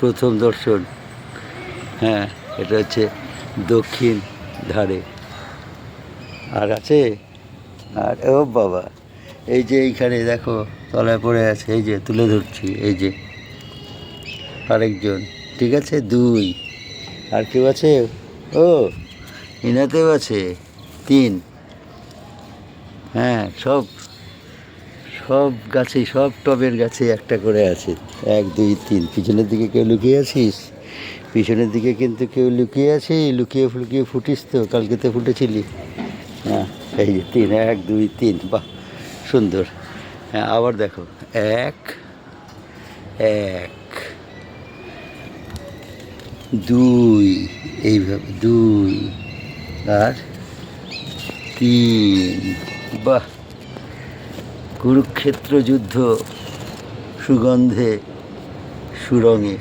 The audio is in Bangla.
প্রথম দর্শন। হ্যাঁ এটা হচ্ছে দক্ষিণ ধারে। আর আছে? আর, ও বাবা, এই যে এইখানে দেখো, তলায় পড়ে আছে, এই যে তুলে ধরছি, এই যে আরেকজন, ঠিক আছে? দুই। আর কেউ আছে? ও, ইনাতেও আছে, তিন। হ্যাঁ সব সব গাছে সব টবের গাছে একটা করে আছে। এক, দুই, তিন। পিছনের দিকে কেউ লুকিয়ে আছিস? পিছনের দিকে কিন্তু কেউ লুকিয়ে আছে, লুকিয়ে ফুলকিয়ে ফুটিস তো, কালকে তো ফুটেছিলি। হ্যাঁ এই যে তিন, এক, দুই, তিন, বাহ, সুন্দর। হ্যাঁ আবার দেখো, এক এক, দুই, এইভাবে দুই, আর তিন, বাহ। কুরুক্ষেত্র যুদ্ধ সুগন্ধে সুরঙে।